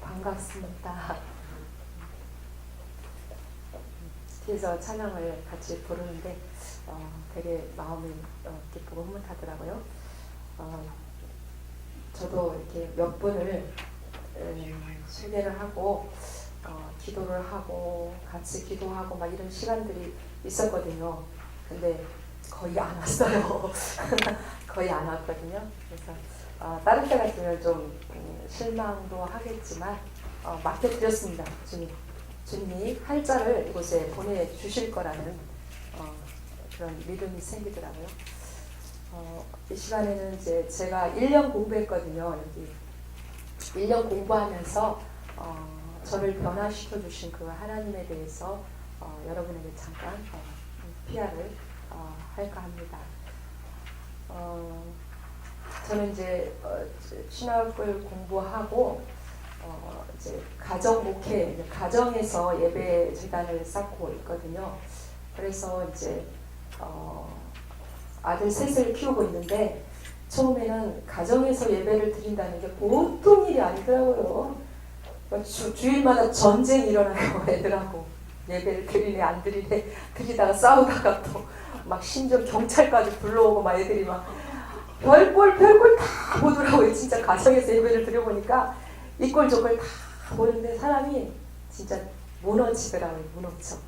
반갑습니다. 뒤에서 찬양을 같이 부르는데 어, 되게 마음이 어, 기쁘고 흐뭇하더라고요. 어, 저도 이렇게 몇 분을 음, 소개를 하고 어, 기도를 하고 같이 기도하고 막 이런 시간들이 있었거든요. 근데 거의 안 왔어요. 거의 안 왔거든요. 그래서 어, 다른 때 같으면 좀 음, 실망도 하겠지만 어, 맡겨드렸습니다. 주님. 주님이 할자를 이곳에 보내주실 거라는 어, 그런 믿음이 생기더라고요. 어, 이 시간에는 이제 제가 1년 공부했거든요. 여기 1년 공부하면서 어, 저를 변화시켜 주신 그 하나님에 대해서 어, 여러분에게 잠깐 어, 피아를 어, 할까 합니다. 어, 저는 이제 어, 신학을 공부하고 어, 이제 가정 목회, 가정에서 예배 재단을 쌓고 있거든요. 그래서 이제 어, 아들 셋을 키우고 있는데 처음에는 가정에서 예배를 드린다는 게 보통 일이 아니더라고요. 뭐 주, 주일마다 전쟁이 일어나요 애들하고 예배를 드리네 안 드리네 드리다가 싸우다가 또 막 심지어 경찰까지 불러오고 막 애들이 막 별꼴 별꼴 다 보더라고요 진짜 가정에서 예배를 드려보니까 이꼴 저꼴 다 보는데 사람이 진짜 무너지더라고요 무너져 야,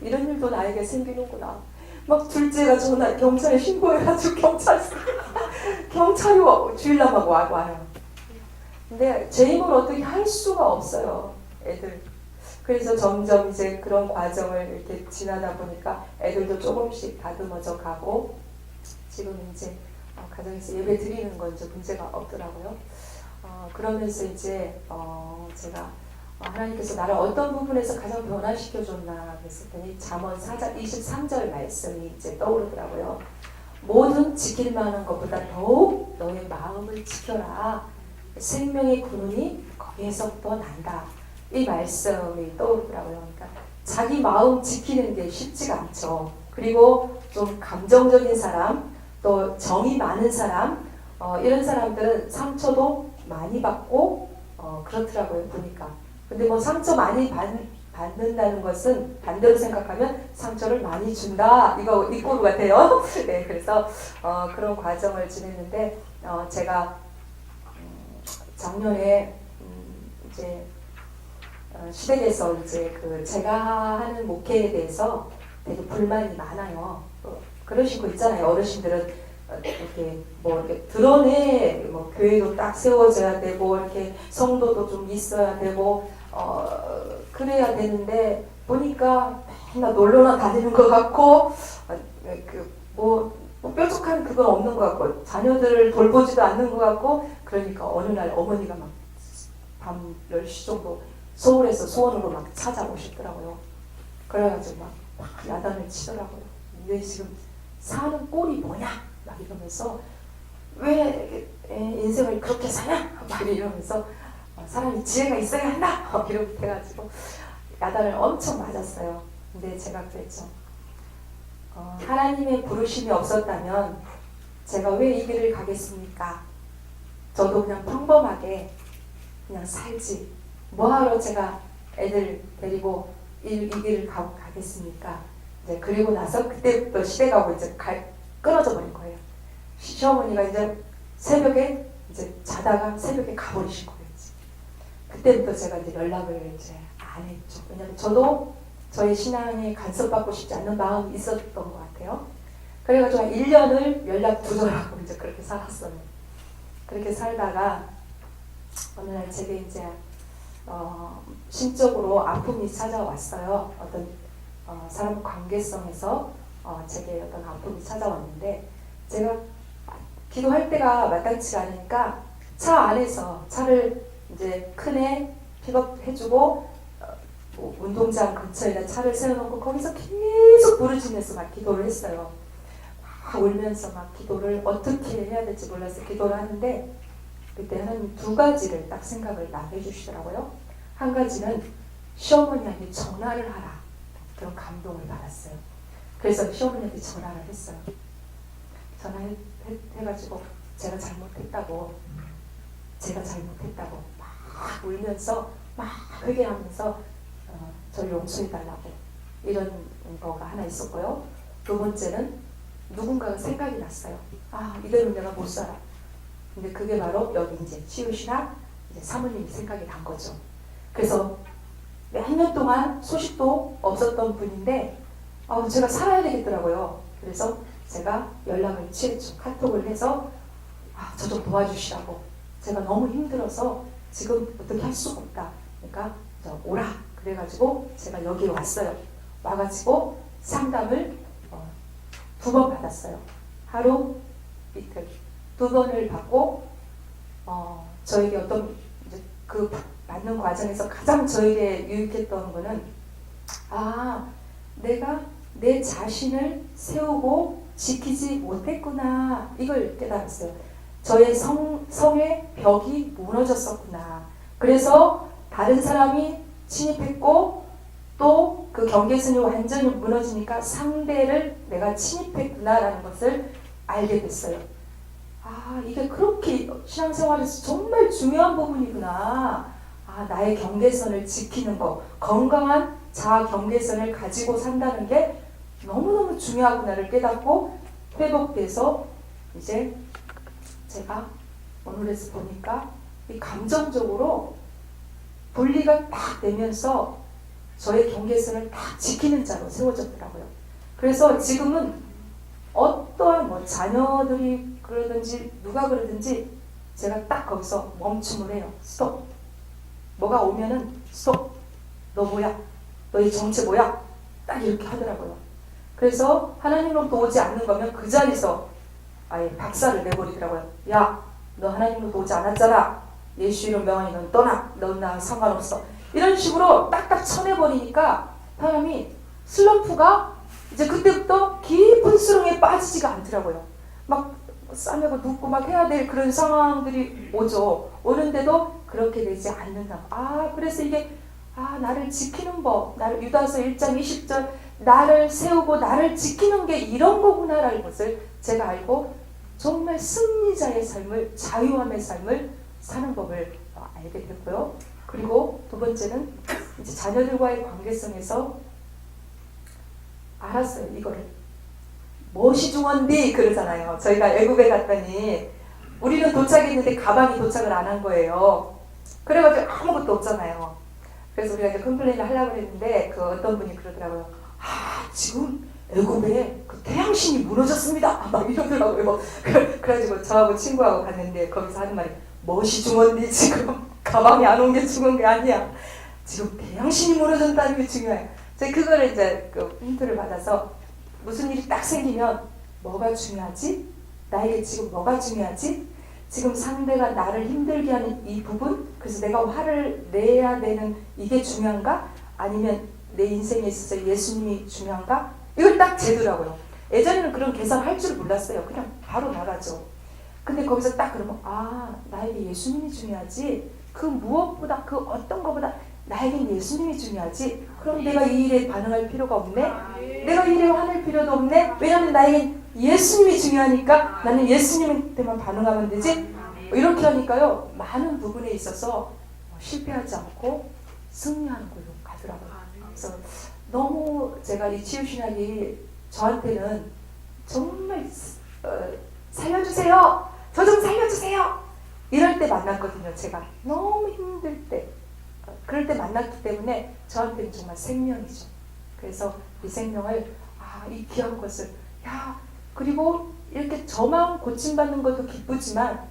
이런 일도 나에게 생기는구나. 막 둘째가 전화 경찰에 신고해가지고 경찰 경찰이 와, 주일남하고 와- 와요. 근데 제 힘으로 어떻게 할 수가 없어요 애들. 그래서 점점 이제 그런 과정을 이렇게 지나다 보니까 애들도 조금씩 다듬어져 가고 지금 이제 어, 가정에서 예배 드리는 건 문제가 없더라고요. 어, 그러면서 이제 어, 제가 어, 하나님께서 나를 어떤 부분에서 가장 변화시켜 줬나 그랬더니 잠언 4장 23절 말씀이 이제 떠오르더라고요. 모든 지킬 만한 것보다 더욱 너의 마음을 지켜라. 생명의 근원이 거기에서부터 난다. 이 말씀이 떠오르더라고요. 그러니까 자기 마음 지키는 게 쉽지가 않죠. 그리고 좀 감정적인 사람, 또 정이 많은 사람, 어, 이런 사람들은 상처도 많이 받고 어, 그렇더라고요. 보니까. 근데 뭐 상처 많이 받, 받는다는 것은 반대로 생각하면 상처를 많이 준다. 이거 이꼬루 같아요. 네, 그래서 어, 그런 과정을 지냈는데 어, 제가 음, 작년에 음, 이제 어, 시댁에서 이제 그 제가 하는 목회에 대해서 되게 불만이 많아요. 거 있잖아요. 어르신들은 어, 이렇게 뭐 이렇게 드러내 뭐 교회도 딱 세워져야 되고 이렇게 성도도 좀 있어야 되고 어 그래야 되는데 보니까 맨날 놀러나 다니는 것 같고 그뭐 뭐 뾰족한 그건 없는 것 같고 자녀들을 돌보지도 않는 것 같고 그러니까 어느 날 어머니가 막 밤 10시 정도 서울에서 수원으로 막 찾아오셨더라고요. 그래가지고 막, 막 야단을 치더라고요. 내 지금 사는 꼴이 뭐냐? 막 이러면서 왜 에, 인생을 그렇게 사냐? 막 이러면서 어, 사람이 지혜가 있어야 한다. 막 이렇게 해가지고 야단을 엄청 맞았어요. 근데 제가 그랬죠. 어, 하나님의 부르심이 없었다면 제가 왜 이 길을 가겠습니까? 저도 그냥 평범하게 그냥 살지. 뭐하러 제가 애들 데리고 이, 이 길을 가, 가겠습니까? 이제 그리고 나서 그때부터 시대가 이제 갈, 끊어져 버린 거예요. 시- 시어머니가 이제 새벽에 이제 자다가 새벽에 가버리신 거예요. 그때부터 제가 이제 연락을 이제 안 했죠. 왜냐면 저도 저희 신앙에 간섭받고 싶지 않는 마음이 있었던 것 같아요. 그래가지고 한 1년을 연락 두절하고 이제 그렇게 살았어요. 그렇게 살다가 어느 날 제게 이제 어, 심적으로 아픔이 찾아왔어요. 어떤 어, 사람 관계성에서 어, 제게 어떤 아픔이 찾아왔는데 제가 기도할 때가 마땅치 않으니까 차 안에서 차를 이제 큰애 픽업해주고 어, 뭐 운동장 근처에다 차를 세워놓고 거기서 계속 부르짖면서 막 기도를 했어요. 막 울면서 막 기도를 어떻게 해야 될지 몰라서 기도를 하는데 그때 하나님 두 가지를 딱 생각을 나게 해주시더라고요. 한 가지는 시어머니한테 전화를 하라. 그런 감동을 받았어요. 그래서 시어머니한테 전화를 했어요. 전화해가지고 제가 잘못했다고 제가 잘못했다고 막 울면서 막 회개하면서 어, 저를 용서해달라고 이런 거가 하나 있었고요. 두 번째는 누군가가 생각이 났어요. 아 이대로 내가 못 살아. 근데 그게 바로 여기 이제 치우시나 이제 사모님이 생각이 난 거죠. 그래서 몇년 동안 소식도 없었던 분인데 아, 제가 살아야 되겠더라고요. 그래서 제가 연락을 취했죠. 카톡을 해서 아, 저 좀 도와주시라고. 제가 너무 힘들어서 지금 어떻게 할 수가 없다. 그러니까 저 오라. 그래가지고 제가 여기 왔어요. 와가지고 상담을 어, 두번 받았어요. 하루 이틀 두 번을 받고 어, 저에게 어떤 그 받는 과정에서 가장 저에게 유익했던 거는 아 내가 내 자신을 세우고 지키지 못했구나 이걸 깨달았어요. 저의 성, 성의 벽이 무너졌었구나. 그래서 다른 사람이 침입했고 또 그 경계선이 완전히 무너지니까 상대를 내가 침입했구나라는 것을 알게 됐어요. 아, 이게 그렇게 신앙생활에서 정말 중요한 부분이구나. 아, 나의 경계선을 지키는 거, 건강한 자아 경계선을 가지고 산다는 게 너무너무 중요하구나를 깨닫고 회복돼서 이제 제가 오늘에서 보니까 이 감정적으로 분리가 딱 되면서 저의 경계선을 딱 지키는 자로 세워졌더라고요. 그래서 지금은 어떠한 뭐 자녀들이 그러든지 누가 그러든지 제가 딱 거기서 멈춤을 해요. 스톱. 뭐가 오면은 스톱. 너 뭐야? 너의 정체 뭐야? 딱 이렇게 하더라고요. 그래서 하나님으로부터 오지 않는 거면 그 자리에서 아예 박살을 내버리더라고요. 야, 너 하나님으로부터 오지 않았잖아. 예수 이름 명하니 넌 떠나. 넌 나 상관없어. 이런 식으로 딱딱 쳐내버리니까 사람이 슬럼프가 이제 그때부터 깊은 수렁에 빠지지가 않더라고요. 막 싸매고 눕고 막 해야 될 그런 상황들이 오죠. 오는데도 그렇게 되지 않는다. 아, 그래서 이게 아, 나를 지키는 법, 나를 유다서 1장 20절 나를 세우고 나를 지키는 게 이런 거구나라는 것을 제가 알고 정말 승리자의 삶을 자유함의 삶을 사는 법을 어, 알게 됐고요. 그리고 두 번째는 이제 자녀들과의 관계성에서 알았어요 이거를 무엇이 중요한데 그러잖아요. 저희가 외국에 갔더니 우리는 도착했는데 가방이 도착을 안 한 거예요. 그래가지고 아무것도 없잖아요. 그래서 우리가 이제 컴플레인을 하려고 했는데 그 어떤 분이 그러더라고요. 아 지금 애굽에 그 태양신이 무너졌습니다. 막 이러더라고요. 그- 그래가지고 저하고 친구하고 갔는데 거기서 하는 말이 멋이 중요한데 지금 가방이 안 온 게 중요한 게 아니야. 지금 태양신이 무너졌다는 게 중요해. 제가 그거를 이제 그 힌트를 받아서 무슨 일이 딱 생기면 뭐가 중요하지? 나에게 지금 뭐가 중요하지? 지금 상대가 나를 힘들게 하는 이 부분, 그래서 내가 화를 내야 되는 이게 중요한가? 아니면 내 인생에 있어서 예수님이 중요한가? 이걸 딱 재더라고요. 예전에는 그런 계산할 줄 몰랐어요. 그냥 바로 나가죠. 근데 거기서 딱 그러면 아 나에게 예수님이 중요하지. 그 무엇보다 그 어떤 것보다 나에겐 예수님이 중요하지. 그럼 내가 이 일에 반응할 필요가 없네. 내가 이 일에 화낼 필요도 없네. 왜냐하면 나에겐 예수님이 중요하니까 나는 예수님한테만 반응하면 되지. 뭐 이렇게 하니까요 많은 부분에 있어서 실패하지 않고 승리하는 걸로 가더라고요. 그래서 너무 제가 이 치유신학이 저한테는 정말 어, 살려주세요. 저 좀 살려주세요. 이럴 때 만났거든요. 제가 너무 힘들 때 어, 그럴 때 만났기 때문에 저한테는 정말 생명이죠. 그래서 이 생명을 아, 이 귀한 것을 야 그리고 이렇게 저만 고침받는 것도 기쁘지만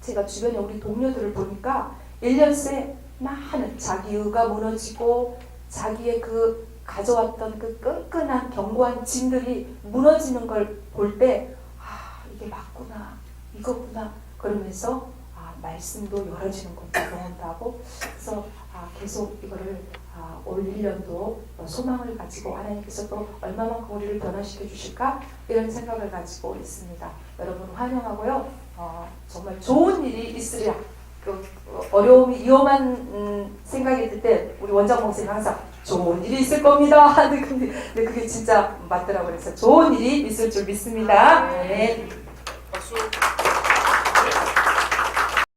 제가 주변에 우리 동료들을 보니까 1년 새 많은 자기 의가 무너지고 자기의 그 가져왔던 그 끈끈한 견고한 짐들이 무너지는 걸 볼 때 아 이게 맞구나 이거구나 그러면서 아 말씀도 열어지는 것도 경험도 하고 그래서 아 계속 이거를 아, 올 1년도 소망을 가지고 하나님께서 또 얼마만큼 우리를 변화시켜 주실까 이런 생각을 가지고 있습니다. 여러분 환영하고요. 어, 정말 좋은 일이 있으리라. 그 어, 어려움이 위험한 음, 생각이 들 때 우리 원장 목사님 항상 좋은 일이 있을 겁니다. 근데, 근데, 그게 진짜 맞더라고요. 그래서 좋은 일이 있을 줄 믿습니다. 네. 박수.